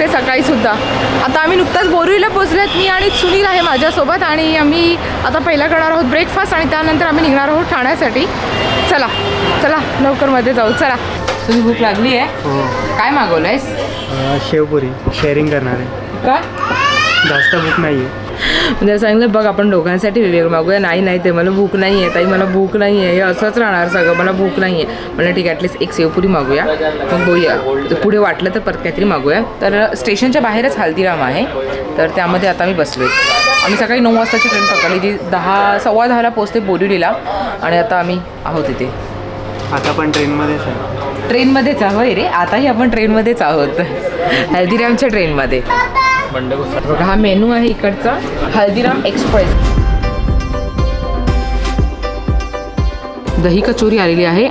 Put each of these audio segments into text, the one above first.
लागते सकाळी सुद्धा. आता आम्ही नुकताच बोरीला पोचलेत मी आणि सुनील आहे माझ्यासोबत आणि आम्ही आता पहिला करणार आहोत ब्रेकफास्ट आणि त्यानंतर आम्ही निघणार आहोत ठाण्यासाठी. चला चला लवकरमध्ये जाऊ. चला. तुझी भूक लागली आहे? हो. काय मागवलंयस? अ, शेवपुरी. शेअरिंग करणार आहे. का जास्त बुक नाही आहे म्हणजे सांगितलं बघ आपण दोघांसाठी वेगवेगळं मागूया. नाही नाही ते मला भूक नाही आहे ताई मला भूक नाही आहे हे असंच राहणार सगळं मला भूक नाही आहे म्हणलं ठीक आहे ॲटलीस्ट एक सेवपुरी मागूया. मग तर पुढे वाटलं तर परत काहीतरी मागूया. तर स्टेशनच्या बाहेरच हल्दीराम आहे. तर त्यामध्ये आता मी बसलो आम्ही सकाळी नऊ वाजताची ट्रेन पकडली जी दहा सव्वा दहाला पोचते बोरिवलीला. आणि आता आम्ही आहोत इथे. आता पण ट्रेनमध्येच आहे. ट्रेनमध्येच आहोत रे आताही आपण ट्रेनमध्येच आहोत. हल्दीरामच्या ट्रेनमध्ये. बघा हा मेनू आहे इकडचा हल्दीराम एक्सप्रेस. दही कचोरी आलेली आहे.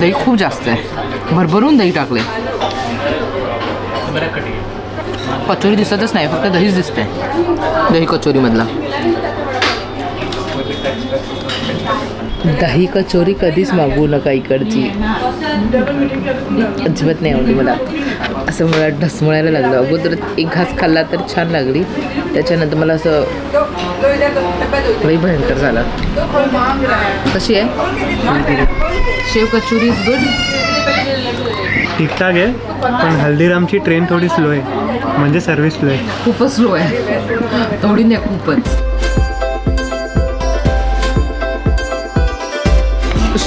दही खूप जास्त आहे. भरभरून दही टाकले कचोरी दिसतच नाही फक्त दहीच दिसते. दही कचोरीमधला. दही कचोरी कधीच मागवू नका इकडची. अजिबात नाही आवडली मला. असं मला ढसमळायला लागलं. अगोदर एक घास खाल्ला तर छान लागली. त्याच्यानंतर मला असं लई भयंकर झालं. कशी आहे? शेव कचोरी इज गुड ठीकठाक आहे पण हल्दीरामची ट्रेन थोडी स्लो आहे. म्हणजे सर्व्हिस स्लो आहे. खूपच स्लो आहे. थोडी नाही खूपच.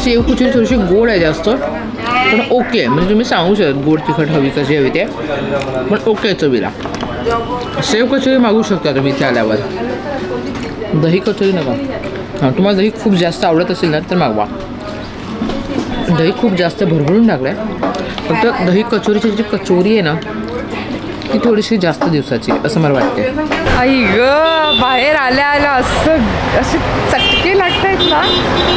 शेव कचोरी थोडीशी गोड आहे जास्त. पण ओके म्हणजे तुम्ही सांगू शकत गोड तिखट हवी कशी हवी ते. पण ओके चवीला. शेव कचोरी मागू शकता तुम्ही इथे आल्यावर. दही कचोरी नका. हां तुम्हाला दही खूप जास्त आवडत असेल ना तर मागवा. दही खूप जास्त भरभरून टाकलं आहे फक्त दही कचोरीची जी कचोरी आहे ना ती थोडीशी जास्त दिवसाची असं मला वाटते आई ग बाहेर आल्या आल्या असं असे चटके लागत आहेत ना.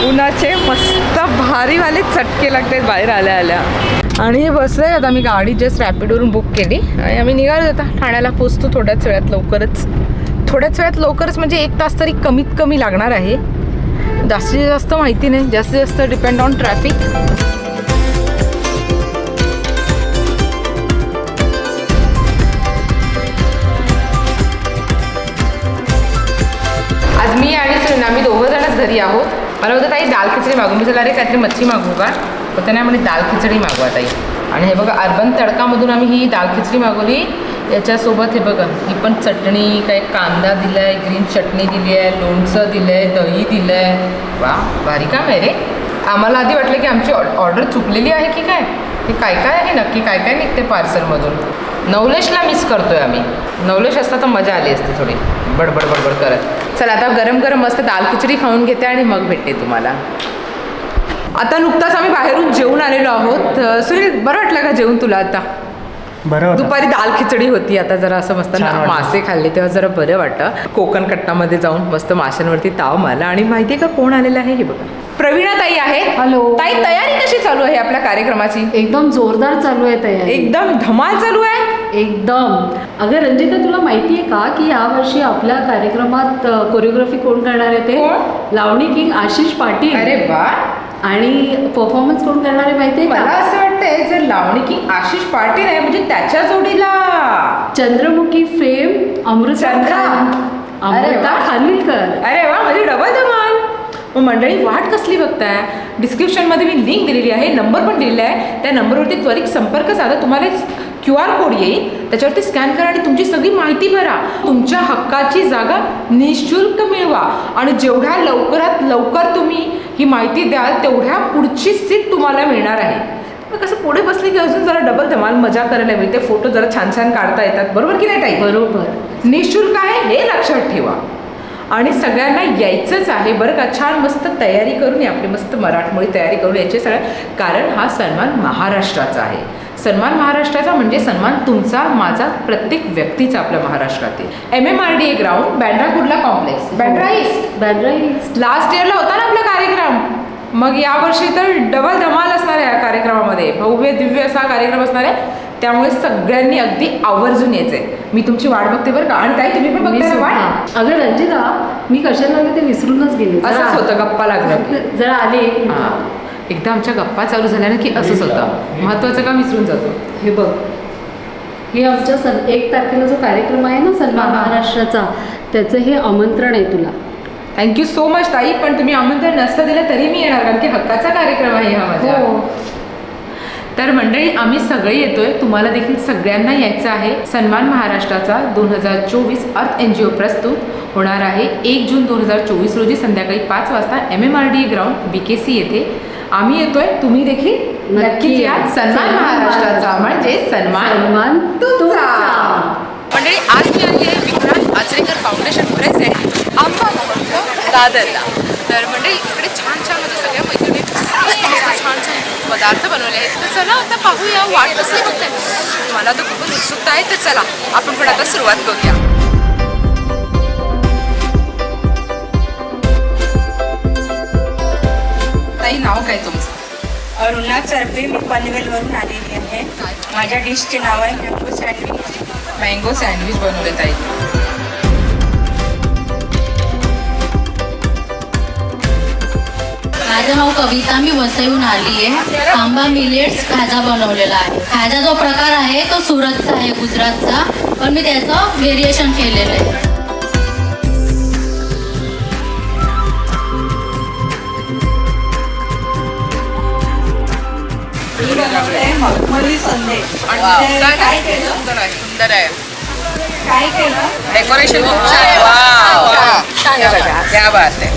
उन्हाचे मस्त भारीवाले चटके लागत आहेत बाहेर आल्या आल्या. आणि हे बसले आता मी गाडी जस्ट रॅपिडवरून बुक केली. आणि आम्ही निघालो आता ठाण्याला पोचतो थोड्याच वेळात लवकरच. थोड्याच वेळात लवकरच म्हणजे एक तास तरी कमीत कमी लागणार आहे. जास्तीत जास्त माहिती नाही जास्तीत जास्त डिपेंड ऑन ट्रॅफिक मी आणि सुना आम्ही दोघं जणच घरी आहोत. मला होतं ताई दाल खिचडी मागू मी चला अरे काहीतरी मच्छी मागवू का? तर त्याने म्हणे दाल खिचडी मागवा ताई. आणि हे बघा अर्बन तडकामधून आम्ही ही दाल खिचडी मागवली. याच्यासोबत हे बघा ही पण चटणी काय कांदा दिला आहे ग्रीन चटणी दिली आहे लोणचं दिलं आहे दही दिलं आहे वा भारी काम आहे रे. आम्हाला आधी वाटलं की आमची ऑर्डर चुकलेली आहे की काय? हे काय काय आहे नक्की? काय काय निघते पार्सलमधून? नवलेशला मिस करतोय आम्ही. नवलेश असता तर मजा आली असते थोडी. बडबड बडबड करत. चला आता गरम गरम मस्त दाल खिचडी खाऊन घेते आणि मग भेटते तुम्हाला. आता नुकताच आम्ही बाहेरून जेवून आलेलो आहोत. सुनील बरं वाटलं का जेवून तुला आता? बरं दुपारी दाल खिचडी होती आता जरा असं मस्त. मासे खाल्ले तेव्हा जरा बरं वाटतं कोकण कट्टामध्ये जाऊन मस्त माशांवरती ताव मारला. आणि माहितीये का कोण आलेलं आहे हे बघा. प्रवीणा ताई आहे. हॅलो. ताई तयारी कशी चालू आहे आपल्या कार्यक्रमाची? एकदम जोरदार चालू आहे तयारी. एकदम धमाल चालू आहे? एकदम. अगं रंजिता तुला माहिती आहे का की यावर्षी आपल्या कार्यक्रमात कोरिओग्राफी कोण करणार आहे ते? लावणी किंग आशिष पाटील. अरे वा. आणि परफॉर्मन्स कोण करणार आहे माहिती आहे मला असं वाटतंय जर लावणी की आशिष पाटील आहे म्हणजे त्याच्या जोडीला. चंद्रमुखी फेम अमृता चंद्रा. अमृता. खानविलकर. अरे वा म्हणजे डबल धमाल. मग मंडळी वाट कसली बघताय? डिस्क्रिप्शनमध्ये मी लिंक दिलेली आहे नंबर पण दिलेला आहे. त्या नंबरवरती त्वरित संपर्क साधा. तुम्हाला क्यू आर कोड येईल. त्याच्यावरती स्कॅन करा आणि तुमची सगळी माहिती भरा. तुमच्या हक्काची जागा निशुल्क मिळवा. आणि जेवढ्या लवकरात लवकर तुम्ही ही माहिती द्याल तेवढ्या पुढची सीट तुम्हाला मिळणार आहे. मग कसं पुढे बसले की अजून जरा डबल धमाल मजा करायला मिळते. फोटो जरा छान छान काढता येतात. बरोबर की नाही ताई? बरोबर. निशुल्क आहे हे लक्षात ठेवा. आणि सगळ्यांना यायचंच आहे. बरं का? छान मस्त तयारी करून या. आपली मस्त मराठमोळी तयारी करून यायचे सगळ्या. कारण हा सन्मान महाराष्ट्राचा आहे. सन्मान महाराष्ट्राचा म्हणजे सन्मान तुमचा माझा प्रत्येक व्यक्तीचा आपल्या महाराष्ट्रातील. M M R D A ground Bandra Kurla complex Bandra east Bandra east last इयरला होता ना आपला कार्यक्रम? मग यावर्षी तर डबल धमाल असणार आहे या कार्यक्रमामध्ये. भव्य दिव्य असा कार्यक्रम असणार आहे. त्यामुळे सगळ्यांनी अगदी आवर्जून यायचंय. मी तुमची वाट बघते बरं का? आणि ताई तुम्ही पण मी बघताय ना सुद्धा. वाट अगं रंजिता मी कशाला आले ते विसरूनच गेले. जरा- असंच होतं गप्पा लागलं की. जरा आले. हां. एकदा आमच्या गप्पा चालू झाल्या ना की असंच होतं. महत्वाचं काम विसरून जातो? हे बघ. हे आमच्या सन एक तारखेला जो कार्यक्रम आहे ना सन्मान हा. महाराष्ट्राचा त्याचं हे आमंत्रण आहे तुला. थँक्यू सो मच ताई. पण तुम्ही आमंत्रण नसतं दिलं तरी मी येणार कारण की हक्काचा कार्यक्रम आहे हा माझा. हो. तर मंडळी आम्ही सगळे येतोय. तुम्हाला देखील सगळ्यांना यायचं आहे. सन्मान महाराष्ट्राचा दोन हजार चोवीस अर्थ एन जी ओ प्रस्तुत होणार आहे. एक जून दोन हजार चोवीस रोजी संध्याकाळी पाच वाजता M M R D ground B K C येथे आम्ही येतोय. तुम्ही देखील नक्की नक्कीच या. सन्मान महाराष्ट्राचा महाराष्ट्र. म्हणजे सन्मान सन्मान तुमचा. मंडळी आज मी आली आहे विक्रांत आचरेकर फाउंडेशन प्रेझेंट आंबा महोत्सव दादरला. तर मंडळी इकडे छान छान म्हणजे सगळ्या मस्त छान छान पदार्थ बनवले आहेत तर चला आता पाहूया वाट कसं बघताय मला तर खूपच उत्सुकता आहे तर चला आपण पण आता सुरुवात करूया ताई नाव काय तुमचं अरुणा चरपे मी पनवेलवरून आलेली आहे. माझ्या डिशचे नाव आहे मँगो सँडविच मँगो सँडविच बनवले ताई. माझं नाव कविता मी वसईहून आली आहे. आंबा मिलेट्स खाजा बनवलेला आहे. खाजा जो प्रकार आहे तो सुरतचा आहे गुजरातचा. पण मी त्याचं व्हेरिएशन केलेलं आहे. सुंदर आहे. सुंदर आहे. काय केलं? डेकोरेशन खूप छान आहे. क्या बात आहे,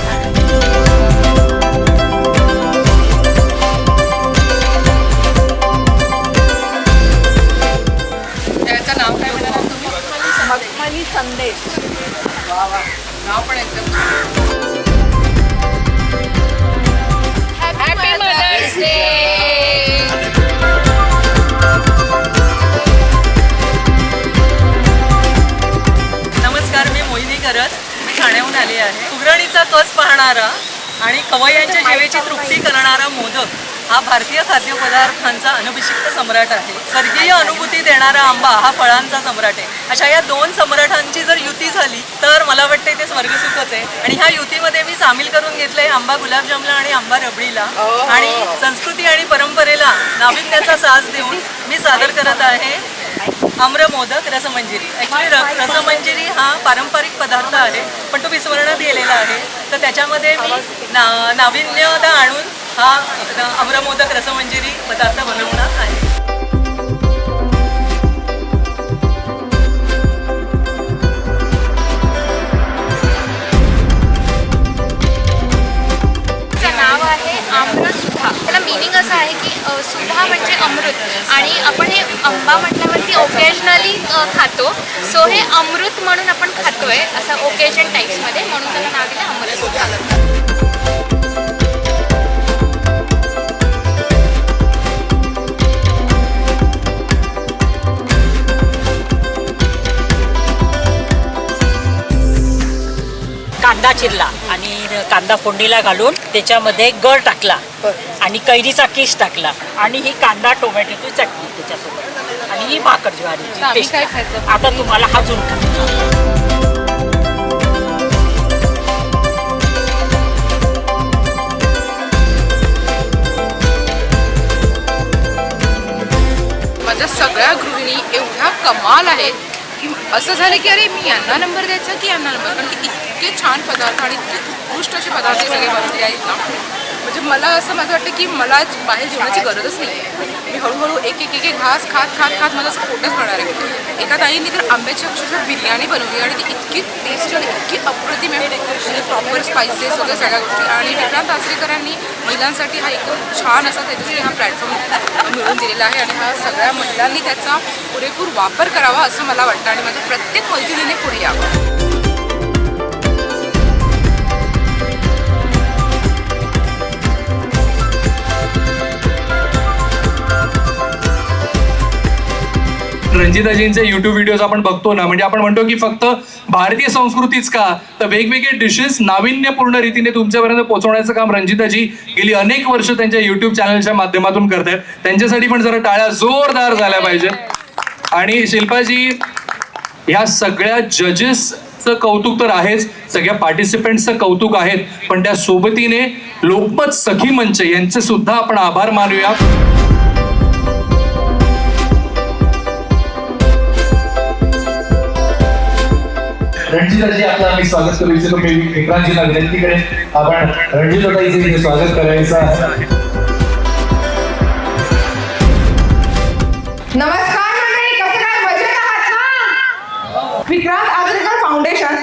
खवय्यांच्या जेवेची तृप्ती करणारा मोदक हा भारतीय खाद्यपदार्थांचा अनभिषिक्त सम्राट आहे. स्वर्गीय अनुभूती देणारा आंबा हा फळांचा सम्राट आहे. अशा या दोन सम्राटांची जर युती झाली तर मला वाटते ते स्वर्गसुखच आहे. आणि ह्या युतीमध्ये मी सामील करून घेतलंय आंबा गुलाबजामला आणि आंबा रबडीला. आणि संस्कृती आणि परंपरेला नाविन्याचा साज देऊन मी सादर करत आहे. आम्र मोदक रसमंजिरी. ॲक्च्युली र रसमंजिरी हा पारंपरिक पदार्थ आहे पण तो विस्मरणात गेलेला आहे. तर त्याच्यामध्ये मी ना नाविन्यता आणून हा आम्रमोदक रसमंजिरी पदार्थ बनवून मिनिंग असं आहे की सुधा म्हणजे अमृत. आणि आपण हे आंबा म्हटल्यावरती ओकेजनली खातो. सो हे अमृत म्हणून आपण खातोय असं ओकेजन टाईप्समध्ये म्हणून त्याला नाव दिलं सुधा कांदा चिरला आणि कांदा फोडणीला घालून त्याच्यामध्ये गळ टाकला. आणि कैरीचा किस टाकला. आणि ही कांदा टोमॅटोची चटणी त्याच्यासोबत. आणि ही भाकर ज्वारीची. काय खायचं? आता तुम्हाला हा झुणका. माझ्या सगळ्या गृहिणी एवढ्या कमाल आहेत की असं झालं की अरे मी यांना नंबर द्यायचा की यांना नंबर? कारण की इतके छान पदार्थ आणि इतके उत्कृष्ट असे पदार्थ हे सगळे बनवले आहेत ना. म्हणजे मला असं माझं वाटतं की मला बाहेर जेवणाची गरजच नाही मी हळूहळू एक एक एक घास खात खात खात माझं असं पोटच भरणार आहे. एका ताईंनी तर आंब्याची अक्षरशः बिर्याणी बनवली आणि ती इतकी टेस्ट आणि इतकी अप्रतिम आहे. म्हणजे प्रॉपर स्पायसेस वगैरे सगळ्या गोष्टी. आणि विक्रांत आचरेकरांनी महिलांसाठी हा एकदम छान असा त्याच्यासाठी हा प्लॅटफॉर्म मिळून दिलेला आहे. आणि हा सगळ्या महिलांनी त्याचा पुरेपूर वापर करावा असं मला वाटतं. आणि माझ्या प्रत्येक मैत्रिणीने पुढे यावं. रणजिताजींचे युट्यूब व्हिडिओज आपण बघतो ना म्हणजे आपण म्हणतो की फक्त भारतीय संस्कृतीच का? तर वेगवेगळे डिशेस नाविन्यपूर्ण रीतीने तुमच्यापर्यंत पोहोचवण्याचं काम रंजिताजी गेली अनेक वर्ष त्यांच्या युट्यूब चॅनलच्या माध्यमातून करतायत. त्यांच्यासाठी पण जरा टाळ्या जोरदार झाल्या पाहिजे. आणि शिल्पाजी ह्या सगळ्या जजेस कौतुक तर आहेच सगळ्या पार्टिसिपेंट्सचं कौतुक आहेत पण त्या सोबतीने लोकमत सखी मंच यांचे सुद्धा आपण आभार मानूया रणजिताजी आपलं आम्ही स्वागत करू. इच्छितो मी विक्रांतजीला विनंती करेन आपण रणजिताताईचं इथे स्वागत करायचं आहे. नमस्कार मंडळी कसं काय? मजेत आहात ना? विक्रांत फाउंडेशन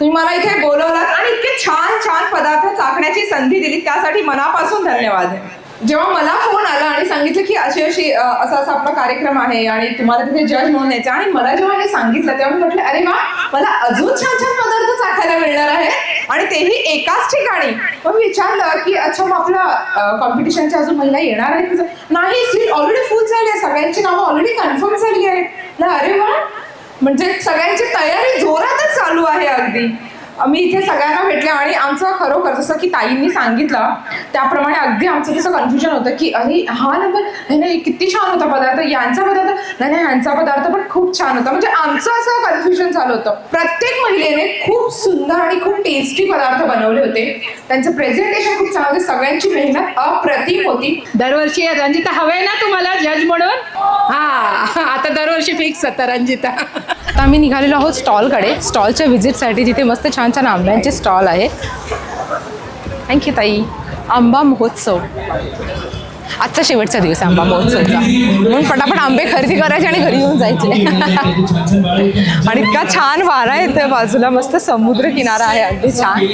तुम्ही मला इथे बोलवलात आणि इतके छान छान पदार्थ चाखण्याची संधी दिली त्यासाठी मनापासून धन्यवाद. जेव्हा मला फोन आला आणि सांगितलं की अशी अशी असा असा आपला कार्यक्रम आहे आणि तुम्हाला तिथे जज म्हणून यायचं आणि मला जेव्हा हे सांगितलं तेव्हा मी म्हटलं अरे वा मला अजून छान छान पदार्थ चाखायला मिळणार आहे आणि तेही एकाच ठिकाणी. मग मी विचारलं की अच्छा मग आपलं कॉम्पिटिशनच्या अजून महिला येणार आहेत नाही सीट ऑलरेडी फुल झाली आहे सगळ्यांची नावं ऑलरेडी कन्फर्म झाली आहेत. ना अरे वा म्हणजे सगळ्यांची तयारी जोरातच चालू आहे अगदी. मी इथे सगळ्यांना भेटले आणि आमचं खरोखर जसं की ताईंनी सांगितलं त्याप्रमाणे अगदी आमचं तसं कन्फ्युजन होतं की अरे हा नंबर नाही नाही किती छान होता पदार्थ यांचा पदार्थ नाही नाही ह्यांचा पदार्थ पण खूप छान होता. म्हणजे आमचं असं कन्फ्युजन झालं होतं. प्रत्येक महिलेने खूप सुंदर आणि खूप टेस्टी पदार्थ बनवले होते. त्यांचं प्रेझेंटेशन खूप छान होते. सगळ्यांची मेहनत अप्रतिम होती. दरवर्षी रंजिता हवे ना तुम्हाला जज म्हणून? हा आता दरवर्षी फिक्स होता रंजिता. आता आम्ही निघालेलो आहोत स्टॉलकडे. स्टॉलच्या व्हिजिटसाठी जिथे मस्त छान छान आंब्यांचे स्टॉल आहे. थँक्यू ताई. आंबा महोत्सव. आजचा शेवटचा दिवस आंबा महोत्सवचा. म्हणून पटापट आंबे खरेदी करायचे आणि घरी येऊन जायचे. आणि इतका छान वारा येतोय बाजूला. मस्त समुद्र किनारा आहे. अगदी छान.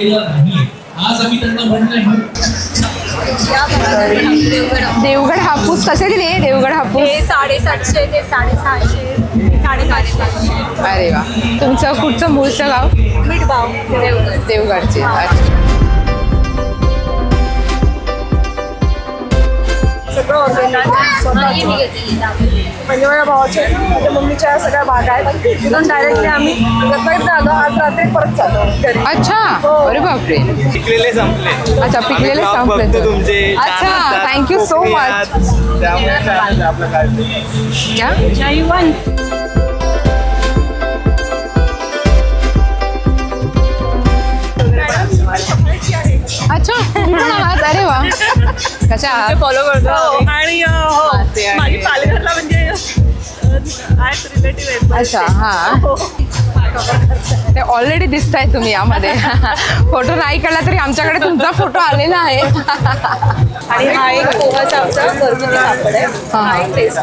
देवगड हापूस कसे दिले देवगड हापूस? साडेसातशे ते साडेसहाशे साडेसातशे अरे वा. तुमचं कुठचं मूळचं गाव? मिठभाव देवगड. देवगडचे. सगळं ऑर्गॅनिक म्हणजे माझ्या भावाचे माझ्या मम्मीच्या सगळ्या बागा आहेत. तिथून डायरेक्टली आम्ही रत्नागिरीत आलो. आज रात्री परत चाललो घरी. अच्छा. अरे बापरे. पिकलेले संपले. अच्छा पिकलेले संपले तुमचे अच्छा. Thank you so much. त्यामुळे आपलं काय? अरे वा. कशा आहात? फॉलो करतो. आणि अ, हो मासे आणि- माझी पालघरला म्हणजे रिलेटिव्ह आहेत अच्छा हा. ते ऑलरेडी दिसत आहे तुम्ही यामध्ये. फोटो नाही काढला तरी आमच्याकडे तुमचा फोटो आलेला आहे. आणि हा एक पोहाचा आमचा घरगुती पापड आहे. हा. एक टेस्ट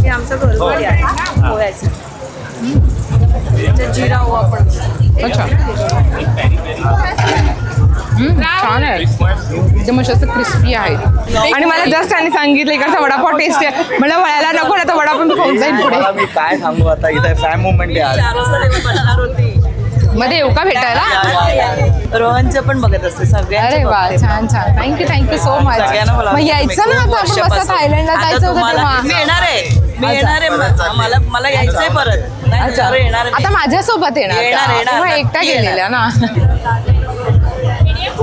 हे आमचं घरगुती आहे. पोह्याचं. त्याच्यात जिरा ओवा पण. अच्छा. छान आहे. एकदम असे असं क्रिस्पी आहे. आणि मला जस्ट त्यांनी सांगितलं इकडचा वडापाव टेस्ट आहे. मला वळायला नको ना तर वडापाव मी खाऊन जाईल पुढे. मी काय सांगू आता? इथे फॅन मुवमेंट आहे मध्ये येऊ का भेटायला? रोहनचं पण बघत असते अरे वा छान छान. थँक्यू थँक्यू सो मच मग यायचं ना आता आपण मस्त थायलंडला जायचं होतं मी येणार आहे. मी येणार आहे मला मला यायचंय परत. येणार आहे आता मी. माझ्यासोबत येणार येणार. गेलेल्या ना.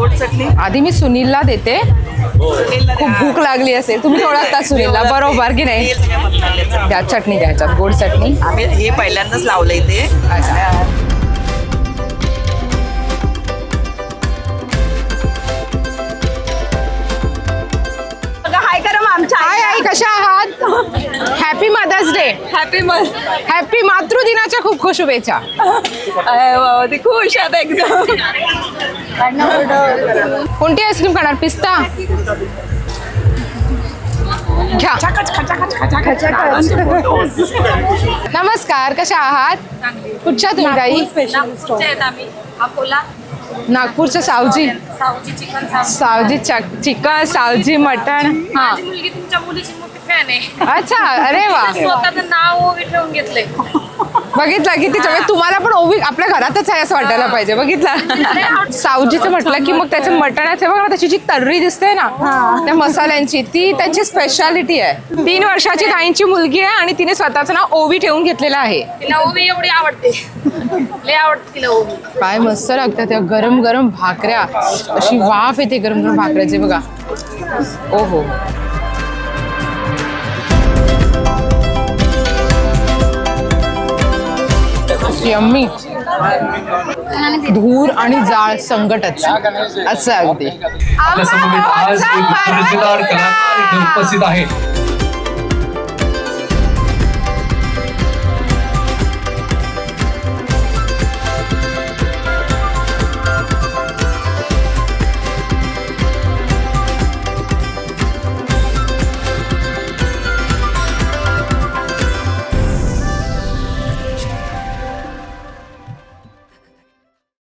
गोड चटणी. आधी मी सुनीलला देते. खूप भूक लागली असेल. तुम्ही ओळखता सुनीलला बरोबर की नाही? तेल सगळ्या मसाल्याचं. त्या चटणी द्यायच्यात गोड चटणी. आम्ही हे पहिल्यांदाच हाय हाय आई कशा आहात? Happy mother's day happy happy मातृदिनाच्या खूप खूप शुभेच्छा. खुश आता एकदम. कोणती आईस्क्रीम खाणार? पिस्ता? घ्या. नमस्कार कशा आहात? कुठच्या तुम्ही ताई? अकोला. नागपूरच्या सावजी. सावजी चिकन सावजी. सावजी चक- चिकन सावजी मटण. हा. मुलगी तुमच्या मुलीची फॅन आहे अच्छा अरे वा. स्वतःचं नाव ओवी ठेवून घेतलंय. बघितलं किती चव तुम्हाला पण ओवी आपल्या घरातच आहे असं वाटायला पाहिजे. बघितलं? सावजीचं म्हटलं की मग त्याचं मटणाचं बघा त्याची जी तर्री दिसते ना त्या मसाल्यांची ती त्यांची स्पेशालिटी आहे. तीन वर्षाची ताईंची मुलगी आहे आणि तिने स्वतःचं नाव ओवी ठेवून घेतलेलं आहे. तिला ओवी एवढी आवडते. लय आवडते तिला ओवी. काय मस्त लागतात त्या गरम गरम भाकऱ्या. अशी वाफ येते गरम गरम भाकऱ्याची बघा. ओहो. यम्मी. धूर आणि जाळ संकटच. असं अगदी. उपस्थित आहे